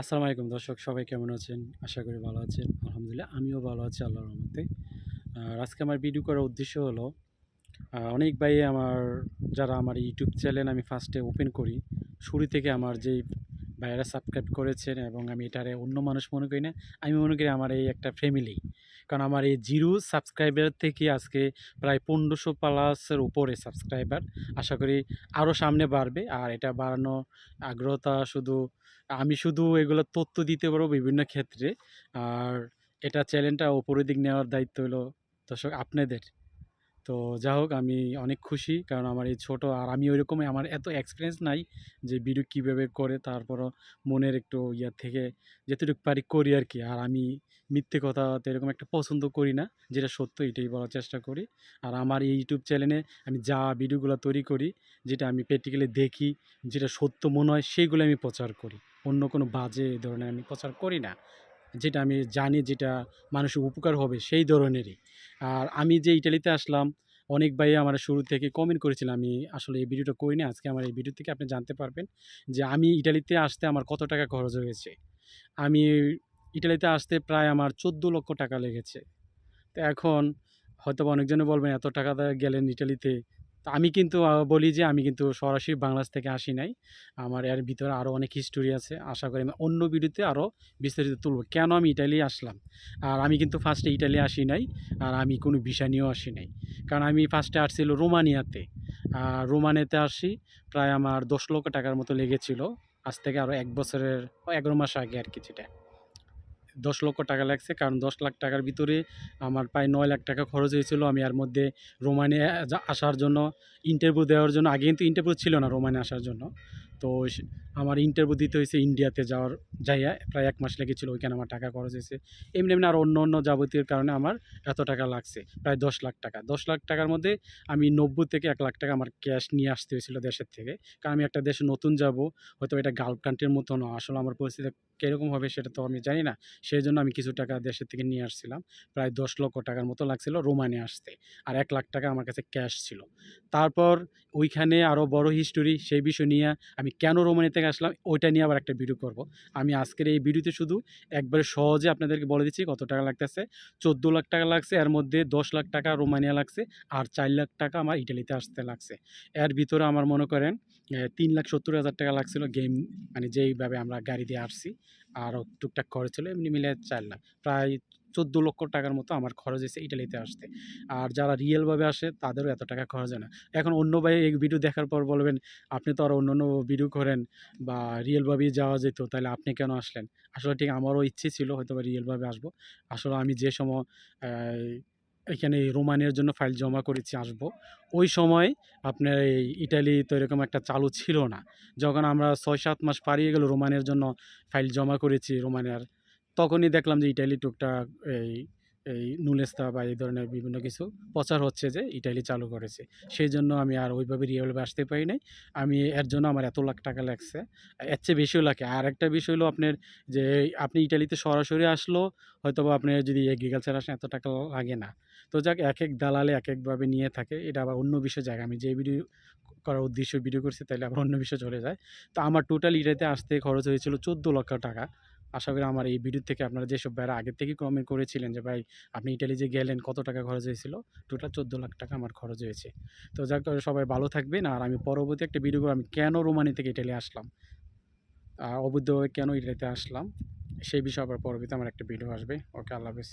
আসসালামু আলাইকুম দর্শক, সবাই কেমন আছেন? আশা করি ভালো আছেন। আলহামদুলিল্লাহ, আমিও ভালো আছি আল্লাহর রহমতে। আর আজকে আমার ভিডিও করার উদ্দেশ্য হলো অনেক ভাই আমার, যারা আমার ইউটিউব চ্যানেল আমি ফার্স্টে ওপেন করি, শুরু থেকে আমার যেই ভাইয়েরা সাবস্ক্রাইব করেছেন এবং আমি এটারে অন্য মানুষ মনে করি না, আমি মনে করি আমার এই একটা ফ্যামিলি কারণ আমার এই জিরো সাবস্ক্রাইবার থেকে আজকে প্রায় পনেরোশো প্লাসের উপরে সাবস্ক্রাইবার আশা করি আরও সামনে বাড়বে, আর এটা বাড়ানো আগ্রহতা শুধু, আমি শুধু এগুলো তথ্য দিতে পারব বিভিন্ন ক্ষেত্রে। আর এটা চ্যানেলটা ওপরের দিক নেওয়ার দায়িত্ব হলো দর্শক, আপনাদের। তো যা হোক, আমি অনেক খুশি। কারণ আমার এই ছোট, আর আমি ওইরকমই, আমার এত এক্সপিরিয়েন্স নাই যে ভিডিও কীভাবে করে, তারপরও মনের একটু ইয়া থেকে যেতটুকু পারি করি আর কি আর আমি মিথ্যে কথা তো এরকম একটা পছন্দ করি না, যেটা সত্য, এটাই বলার চেষ্টা করি। আর আমার এই ইউটিউব চ্যানেলে আমি যা ভিডিওগুলো তৈরি করি, যেটা আমি প্র্যাকটিক্যালি দেখি, যেটা সত্য মনে হয়, সেইগুলো আমি প্রচার করি। অন্য কোনো বাজে ধরনের আমি প্রচার করি না। যেটা আমি জানি যেটা মানুষের উপকার হবে সেই ধরনেরই। আর আমি যে ইটালিতে আসলাম, অনেক ভাই আমার শুরু থেকে কমেন্ট করেছিল, আমি আসলে এই ভিডিওটা করিনি আজকে আমার এই ভিডিও থেকে আপনি জানতে পারবেন যে আমি ইটালিতে আসতে আমার কত টাকা খরচ হয়েছে। আমি ইটালিতে আসতে প্রায় আমার চোদ্দ লক্ষ টাকা লেগেছে। তো এখন হয়তো অনেকজনে বলবেন, এত টাকা গেলেন ইটালিতে? তো আমি কিন্তু বলি যে আমি কিন্তু সরাসরি বাংলাদেশ থেকে আসি নাই। আমার এর ভিতরে আরও অনেক হিস্টোরি আছে। আশা করি আমি অন্য ভিডিওতে আরও বিস্তারিত তুলব। কেন আমি ইটালি আসলাম? আর আমি কিন্তু ফার্স্টে ইটালি আসি নাই। আর আমি কোনো ভিসা নিয়েও আসি নাই। কারণ আমি ফার্স্টে আসছিল রোমানিয়াতে। আর রোমানিয়াতে আসি প্রায় আমার দশ লক্ষ টাকার মতো লেগেছিল। আজ থেকে আরও এক বছরের, এগারো মাস আগে আর কি যেটা। দশ লক্ষ টাকা লাগছে। কারণ দশ লাখ টাকার ভিতরে আমার প্রায় নয় লাখ টাকা খরচ হয়েছিল। আমি এর মধ্যে রোমানিয়া আসার জন্য ইন্টারভিউ দেওয়ার জন্য, আগে কিন্তু ইন্টারভিউ ছিল না রোমানে আসার জন্য। তো আমার ইন্টারভিউ দিতে হয়েছে ইন্ডিয়াতে যাওয়ার, যাইয়া প্রায় এক মাস লেগেছিল, ওইখানে আমার টাকা খরচ হয়েছে। এমনি এমনি আর অন্য অন্য যাবতীয় কারণে আমার এত টাকা লাগছে, প্রায় দশ লাখ টাকা। দশ লাখ টাকার মধ্যে আমি নব্বই থেকে এক লাখ টাকা আমার ক্যাশ নিয়ে আসতে হয়েছিল দেশের থেকে। কারণ আমি একটা দেশে নতুন যাব, হয়তো এটা গালফ কান্ট্রির মতো না, আসলে আমার পরিস্থিতি কীরকম হবে সেটা তো আমি জানি না। সেই জন্য আমি কিছু টাকা দেশের থেকে নিয়ে আসছিলাম, প্রায় দশ লক্ষ টাকার মতো লাগছিল রোমানে আসতে। আর এক লাখ টাকা আমার কাছে ক্যাশ ছিল। তারপর ওইখানে আরও বড় হিস্টোরি সেই বিষয় নিয়ে আমি কেন রোমানি থেকে আসলাম, ওইটা নিয়ে আবার একটা ভিডিও করব। আমি আজকের এই ভিডিওতে শুধু একবারে সহজে আপনাদেরকে বলে দিচ্ছি কত টাকা লাগতেছে। চোদ্দ লাখ টাকা লাগছে, এর মধ্যে দশ লাখ টাকা রোমানিয়া লাগছে, আর চার লাখ টাকা আমার ইটালিতে আসতে লাগছে। এর ভিতরে আমার মনে করেন তিন লাখ সত্তর হাজার টাকা লাগছিল গেম মানে যেইভাবে আমরা গাড়ি দিয়ে আসছি আরও টুকটাক খরচ ছিল এমনি মিলে চার লাখ। প্রায় চোদ্দ লক্ষ টাকার মতো আমার খরচ হয়েছে ইটালিতে আসতে। আর যারা রিয়েলভাবে আসে, তাদেরও এত টাকা খরচ হয় না। এখন অন্য ভাই এই ভিডিও দেখার পর বলবেন, আপনি তো আরও অন্য অন্য ভিডিও করেন বা রিয়েলভাবেই যাওয়া যেত, তাহলে আপনি কেন আসলেন? আসলে ঠিক আমারও ইচ্ছে ছিল হয়তো বা রিয়েলভাবে আসব। আসলে আমি যে সময় এখানে রোমানের জন্য ফাইল জমা করেছি আসব, ওই সময় আপনার এই ইটালি তো এরকম একটা চালু ছিল না। যখন আমরা ছয় সাত মাস পারিয়ে গেল রোমানের জন্য ফাইল জমা করেছি রোমানের তখনই দেখলাম যে ইটালি টুকটাক এই এই নুলেস্তা বা এই ধরনের বিভিন্ন কিছু প্রচার হচ্ছে যে ইটালি চালু করেছে। সেই জন্য আমি আর ওইভাবে রিয়েলভাবে আসতে পারি নাই। আমি এর জন্য আমার এত লাখ টাকা লাগছে। এর চেয়ে বেশিও লাগে। আর একটা বিষয় হলো আপনার যে আপনি ইটালিতে সরাসরি আসলো হয়তো বা আপনি যদি এগ্রিকালচার আসেন, এত টাকা লাগে না। তো যাক এক এক দালালে এক একভাবে নিয়ে থাকে। এটা আবার অন্য বিষয় জায়গা আমি যে ভিডিও করার উদ্দেশ্য ভিডিও করছি তাহলে আবার অন্য বিষয় চলে যায়। তো আমার টোটাল ইটালিতে আসতে খরচ হয়েছিল চোদ্দ লক্ষ টাকা। আশা করি আমার এই ভিডিও থেকে আপনারা যেসব ভাইরা আগের থেকে কমেন্ট করেছিলেন যে, ভাই, আপনি ইটালি যে গেলেন, কত টাকা খরচ হয়েছিল? টোটাল চোদ্দ লাখ টাকা আমার খরচ হয়েছে। তো যাক সবাই ভালো থাকবেন। আর আমি পরবর্তী একটা ভিডিও করে আমি কেন রোমানি থেকে ইটালি আসলাম? অবৈধভাবে কেন ইটালিতে আসলাম? সেই বিষয়ে আবার পরবর্তীতে আমার একটা ভিডিও আসবে। ওকে, আল্লাহ হাফিজ।